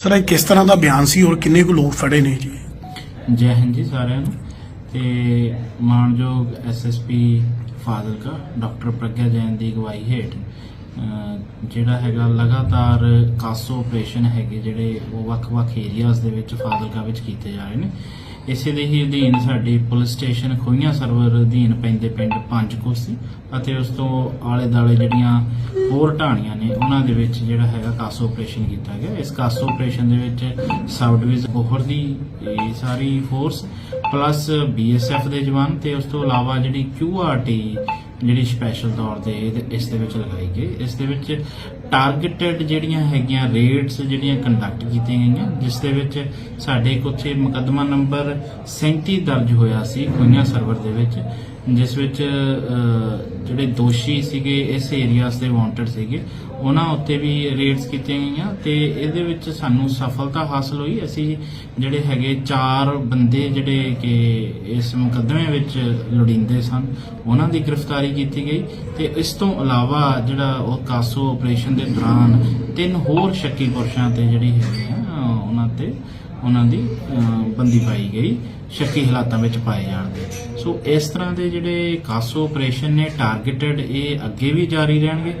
Sir, ਇਹ ਕਿਸ ਤਰ੍ਹਾਂ ਦਾ ਬਿਆਨ ਸੀ ਔਰ ਕਿੰਨੇ ਕੁ ਲੋਕ ਫੜੇ ਨੇ ਜੀ? ਜੈ ਹਿੰਦ ਜੀ ਸਾਰਿਆਂ ਨੂੰ। ਤੇ ਮਾਨਯੋਗ ਐਸਐਸਪੀ ਫਾਜ਼ਿਲਕਾ, ਡਾਕਟਰ ਪ੍ਰਗਿਆ ਜੈਨ ਦੀ ਅਗਵਾਈ ਹੇਠ ਜਿਹੜਾ ਹੈਗਾ ਲਗਾਤਾਰ ਕਾਸੋ ਆਪਰੇਸ਼ਨ ਹੈਗੇ ਜਿਹੜੇ ਉਹ ਵੱਖ-ਵੱਖ ਏਰੀਆਜ਼ ਦੇ ਵਿੱਚ ਫਾਜ਼ਿਲਕਾ ਵਿੱਚ ਕੀਤੇ ਜਾ ਰਹੇ ਨੇ। ਇਸੇ ਦੇ ਹੀ ਅਧੀਨ ਸਾਡੀ ਪੁਲਿਸ ਸਟੇਸ਼ਨ ਖੋਈਆਂ ਸਰਵਰ ਅਧੀਨ ਪੈਂਦੇ ਪਿੰਡ ਪੰਜ ਕੋਸੀ ਅਤੇ ਉਸ ਤੋਂ ਆਲੇ-ਦਾਲੇ ਜਿਹੜੀਆਂ ਹੋਰ ਢਾਣੀਆਂ ਨੇ, ਉਹਨਾਂ ਦੇ ਵਿੱਚ ਜਿਹੜਾ ਹੈਗਾ ਕਾਸੋ ਆਪਰੇਸ਼ਨ ਕੀਤਾ ਗਿਆ। ਇਸ ਕਾਸੋ ਆਪਰੇਸ਼ਨ ਦੇ ਵਿੱਚ ਸਬ ਡਿਵੀਜ਼ਨ ਬੋਹਰ ਦੀ, ਇਹ ਸਾਰੀ ਫੋਰਸ ਪਲੱਸ ਬੀਐਸਐਫ ਦੇ ਜਵਾਨ ਤੇ ਉਸ ਤੋਂ ਇਲਾਵਾ ਜਿਹੜੀ ਕਿਊਆਰਟੀ ਜਿਹੜੀ ਸਪੈਸ਼ਲ ਤੌਰ ਤੇ ਇਹਦੇ- ਇਸ ਦੇ ਵਿੱਚ ਲਗਾਈ ਗਈ। ਇਸ ਦੇ ਵਿੱਚ ਟਾਰਗੇਟਡ ਜਿਹੜੀਆਂ ਹੈਗੀਆਂ ਰੇਡਸ ਜਿਹੜੀਆਂ ਕੰਡਕਟ ਕੀਤੀਆਂ ਗਈਆਂ, ਜਿਸ ਦੇ ਵਿੱਚ ਸਾਡੇ ਇੱਕ ਉੱਥੇ ਮੁਕੱਦਮਾ ਨੰਬਰ 37 ਦਰਜ ਹੋਇਆ ਸੀ ਕੋਈਆਂ ਸਰਵਰ ਦੇ ਵਿੱਚ, ਜਿਸ ਵਿੱਚ ਜਿਹੜੇ ਦੋਸ਼ੀ ਸੀਗੇ, ਇਸ ਏਰੀਆਸ ਦੇ ਵਾਂਟਡ ਸੀਗੇ, ਉਹਨਾਂ ਉੱਤੇ ਵੀ ਰੇਡਸ ਕੀਤੀਆਂ ਗਈਆਂ ਤੇ ਇਹਦੇ ਵਿੱਚ ਸਾਨੂੰ ਸਫਲਤਾ ਹਾਸਲ ਹੋਈ। ਅਸੀਂ ਜਿਹੜੇ ਹੈਗੇ ਚਾਰ ਬੰਦੇ ਜਿਹੜੇ ਕਿ ਇਸ ਮੁਕੱਦਮੇ ਵਿੱਚ ਲੋੜੀਂਦੇ ਸਨ, ਉਹਨਾਂ ਦੀ ਗ੍ਰਿਫਤਾਰੀ ਕੀਤੀ ਗਈ ਤੇ ਇਸ ਤੋਂ ਇਲਾਵਾ ਜਿਹੜਾ ਉਹ ਕਾਸੋ ਆਪਰੇਸ਼ਨ ਦੇ ਦੌਰਾਨ ਤਿੰਨ ਹੋਰ ਸ਼ੱਕੀ ਪੁਰਸ਼ਾਂ ਤੇ ਜਿਹੜੀ ਹੈਗੀ ਆ, ਉਹਨਾਂ ਤੇ ਉਹਨਾਂ ਦੀ ਬੰਦੀ ਪਾਈ ਗਈ, ਸ਼ੱਕੀ ਹਾਲਾਤਾਂ ਵਿੱਚ ਪਾਏ ਜਾਣ ਦੇ। ਸੋ ਇਸ ਤਰ੍ਹਾਂ ਦੇ ਜਿਹੜੇ ਕਾਸੋ ਆਪਰੇਸ਼ਨ ਨੇ ਟਾਰਗੇਟਡ ਇਹ ਅੱਗੇ ਵੀ ਜਾਰੀ ਰਹਿਣਗੇ।